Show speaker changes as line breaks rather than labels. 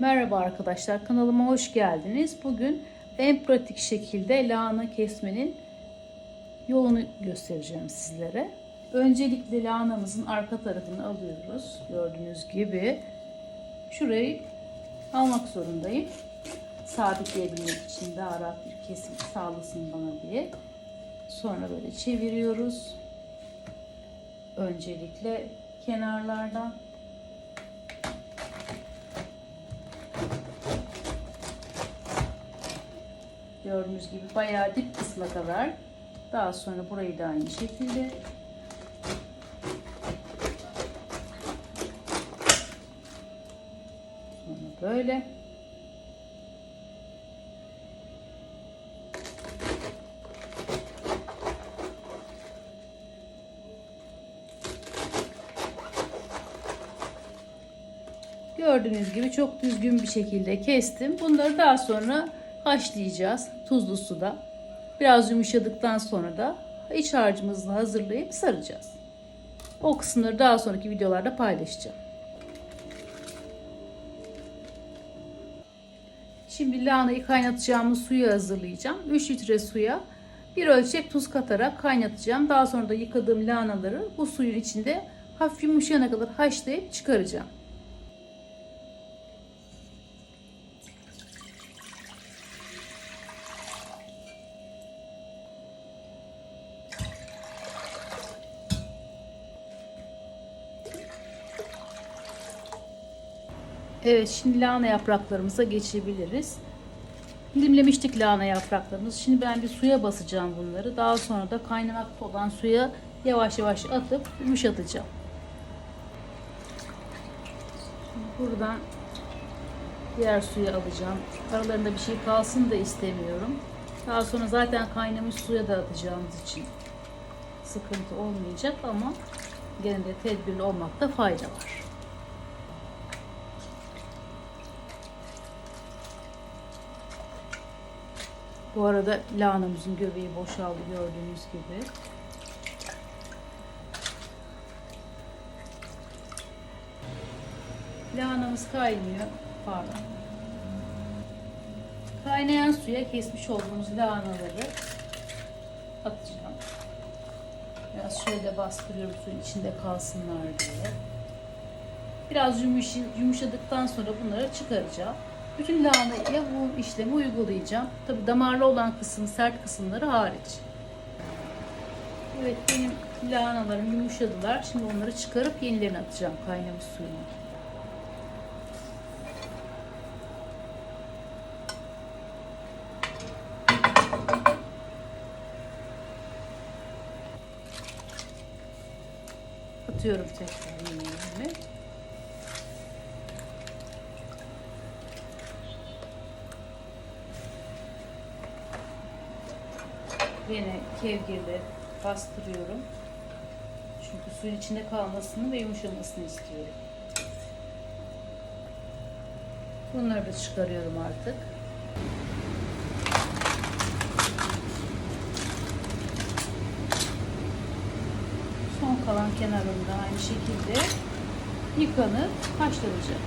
Merhaba arkadaşlar kanalıma hoş geldiniz. Bugün en pratik şekilde lahana kesmenin yolunu göstereceğim sizlere. Öncelikle lahanamızın arka tarafını alıyoruz. Gördüğünüz gibi şurayı almak zorundayım. Sabitleyebilmek için daha rahat bir kesim sağlasın bana diye. Sonra böyle çeviriyoruz. Öncelikle kenarlardan Gördüğünüz gibi bayağı dip kısma kadar. Daha sonra burayı da aynı şekilde sonra böyle Gördüğünüz gibi çok düzgün bir şekilde kestim. Bunları daha sonra haşlayacağız tuzlu suda. Biraz yumuşadıktan sonra da iç harcımızı hazırlayıp saracağız. O kısımları daha sonraki videolarda paylaşacağım. Şimdi lahanayı kaynatacağımız suyu hazırlayacağım. 3 litre suya bir ölçek tuz katarak kaynatacağım. Daha sonra da yıkadığım lahanaları bu suyun içinde hafif yumuşayana kadar haşlayıp çıkaracağım. Evet şimdi lahana yapraklarımıza geçebiliriz. Dilimlemiştik lahana yapraklarımızı. Şimdi ben bir suya basacağım bunları. Daha sonra da kaynamakta olan suya yavaş yavaş atıp yumuşatacağım. Buradan diğer suyu alacağım. Aralarında bir şey kalsın da istemiyorum. Daha sonra zaten kaynamış suya da atacağımız için sıkıntı olmayacak ama gene de tedbirli olmakta fayda var. Bu arada lahanamızın göbeği boşaldı gördüğünüz gibi. Lahanamız kaynıyor. Pardon. Kaynayan suya kesmiş olduğumuz lahanaları atacağım. Biraz şöyle bastırıyorum suyun içinde kalsınlar diye. Biraz yumuşadıktan sonra bunları çıkaracağım. Bütün lahanaya bu işlemi uygulayacağım. Tabi damarlı olan kısım, sert kısımları hariç. Evet benim lahanalarım yumuşadılar. Şimdi onları çıkarıp yenilerini atacağım kaynamış suyuna. Atıyorum tekrar yenilerimi. Yine kevgirle bastırıyorum. Çünkü suyun içinde kalmasını ve yumuşamasını istiyorum. Bunları da çıkarıyorum artık. Son kalan kenarında aynı şekilde yıkanıp haşlanacak.